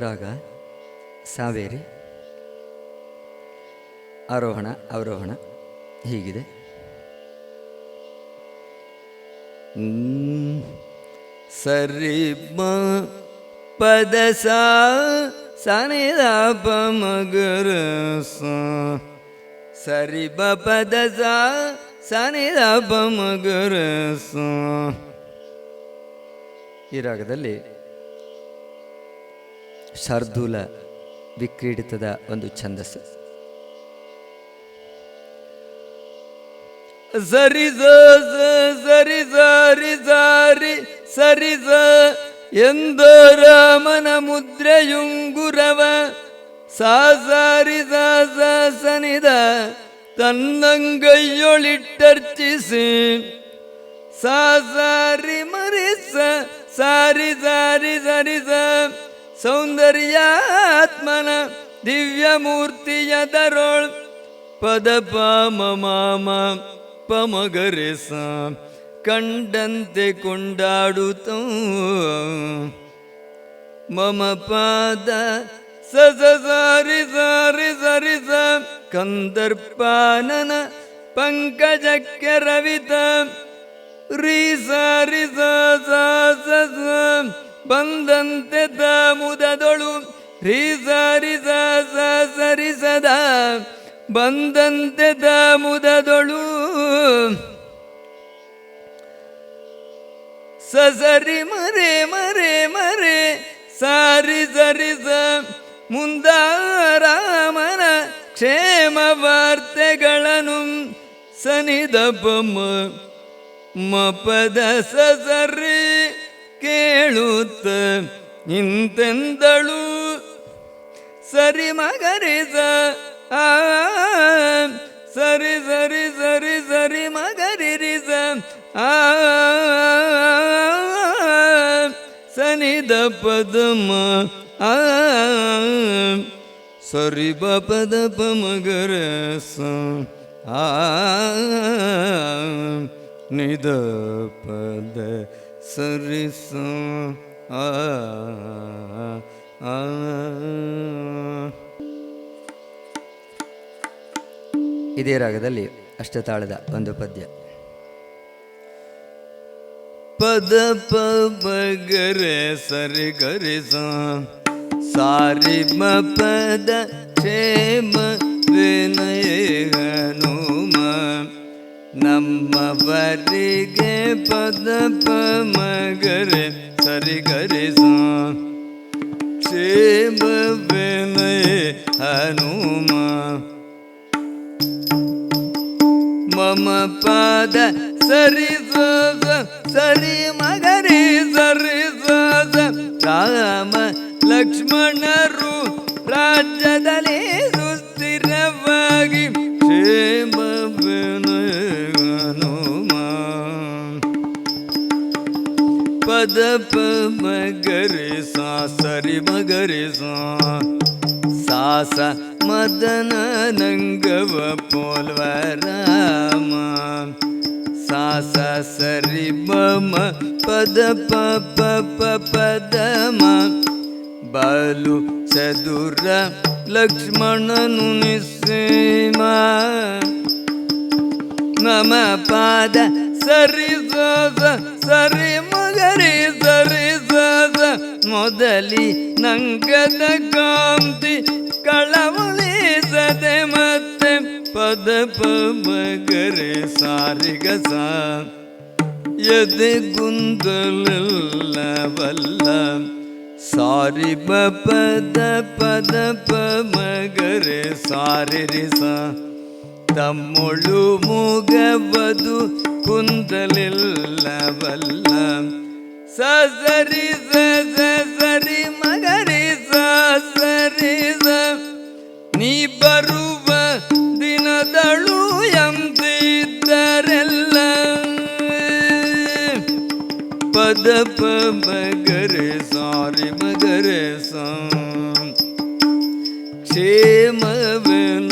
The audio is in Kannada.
ರಾಗ, ಸಾವೇರಿ, ಆರೋಹಣ, ಅವರೋಹಣ, ಹೀಗಿದೆ. ಸರಿ ಮ ಪದ ಸಾ ಪ, ಮಗರ ಸರಿ ಬ ಪದ ಸಾ ಪ, ಮಗರ ಈ ರಾಗದಲ್ಲಿ ಶಾರ್ದೂಲ ವಿಕ್ರೀಡಿತದ ಒಂದು ಛಂದಸ್ಸು. ಸರಿ ಸ ಸ, ಸರಿ ಸರಿ, ಸಾರಿ, ಸರಿ ಸ. ಎಂದ ರಾಮನ ಮುದ್ರೆಯುಂಗುರವ, ಸಾ, ಸಾರಿ, ಸ ಸ, ಸನಿದ ತನ್ನಂಗೈಯೊಳಿಟ್ಟರ್ಚಿಸಿ ಸಾ, ಸಾರಿ ಮರಿಸ, ಸಾರಿ ಸಾರಿ ಸರಿಸ ಸೌಂದರ್ಯಾತ್ಮನ ದಿವ್ಯ ಮೂರ್ತಿಯದರೊಳ್ ಪದ ಪಾಮ ಮಾಮ ಪಮಗರೆಸ ಕಂಡಂತೆ ಕೊಂಡಾಡುತ್ತ ಮಮ ಪಾದ ಸ ಸ ಸಾರಿ ಸಾರಿ ಸರಿ ಸ ಕಂದರ್ಪಾನನ ಪಂಕಜಕ್ಕೆ ರವಿತ. ರೀ ಸಾರಿ ಸ ಬಂದಂತೆ ತ ಮುದದೊಳು ರೀ ಸಾರಿ ಸ ಸ ಸರಿ ಸದಾ ಬಂದಂತೆ ತ ಮುದದೊಳು ಸ ಸರಿ ಮರೆ ಮರೆ ಮರೆ ಸಾರಿ ಸರಿ ಸ ಮುಂದಾರಾಮನ ಕ್ಷೇಮ ವಾರ್ತೆಗಳನ್ನು ಸನಿದಪಮ ಮಪದ ಸರಿ ಕೇಳುತ್ತ ನಿಂತೆಂದಳು. ಸರಿ ಮಗರಿಸ ಆ, ಸರಿ ಸರಿ ಸರಿ ಸರಿ ಮಗರಿರಿಸ ಆ ಸನಿದ ಪದಮ, ಆ, ಸರಿ ಬ ಪದ ಪ ಮಗರ ಸ ಆ ನಿದ ಪದ. ಸರಿ ಸ ಆ ಆ. ಇದೇ ರಾಗದಲ್ಲಿ ಅಷ್ಟತಾಳದ ಒಂದು ಪದ್ಯ. ಪದ ಪಗರೆ ಗರೆ ಸರಿ, ಗರಿ, ಸ. ಸಾರಿ, ಮ ಪದ ಕ್ಷೇಮ ವಿನಯ ನಮ್ಮವರಿಗೆ ಪದ ಪ ಮಗರೆ ಸರಿ ಗರಿ ಸ ಕ್ಷೇಮ ವಿನಯ ಹನುಮ ಮಮ ಪಾದ ಸರಿ ಸ ಸ ಸರಿ ಮಗರಿ ಸರಿ ಸ ಸ ರಾಮ ಲಕ್ಷ್ಮಣರು ರಾಜ್ಯದಲ್ಲಿ ಪದ ಪ ಮಗರಿ ಸಾ ಸರಿ ಮಗರಿ ಸಾ ಸಾಸ ಮದನ ನಂಗವ ಪೋಲ್ವ ರಾಮ ಸಾಸ ಸರಿ ಬಮ ಪದ ಪ ಪ ಪ ಪದಮ ಬಲು ಚದುರ ಲಕ್ಷ್ಮಣನು ನಿಸ್ಸೀಮ ಮೊದಲಿ ನಂಗದ ಕಾಂತಿ ಕಳವಳಿಸದೆ ಮತ್ತೆ ಪದ ಪ ಮಗರೆ ಸಾರಿಗ ಸ ಎದೆ ಗುಂದಲವಲ್ಲ ಸಾರಿ ಬ ಪದ ಪದ ಪ ಮಗರೆ ಸಾರಿ ರಿ ಸ ತಮ್ಮೊಳು ಮೂಗವದು ಕುಂದಲಿಲ್ಲವಲ್ಲ ಸ ಸರಿ ಸರಿ ಮಗರಿ ಸರಿ ಸ. ನೀ ಬರುವ ದಿನದಳು ಎಂದಿದ್ದರೆಲ್ಲ. ಪದ, ಪ ಮಗರೆ ಸಾರಿ ಮಗರೆ ಸ ಕ್ಷೇಮ ವಿನಯ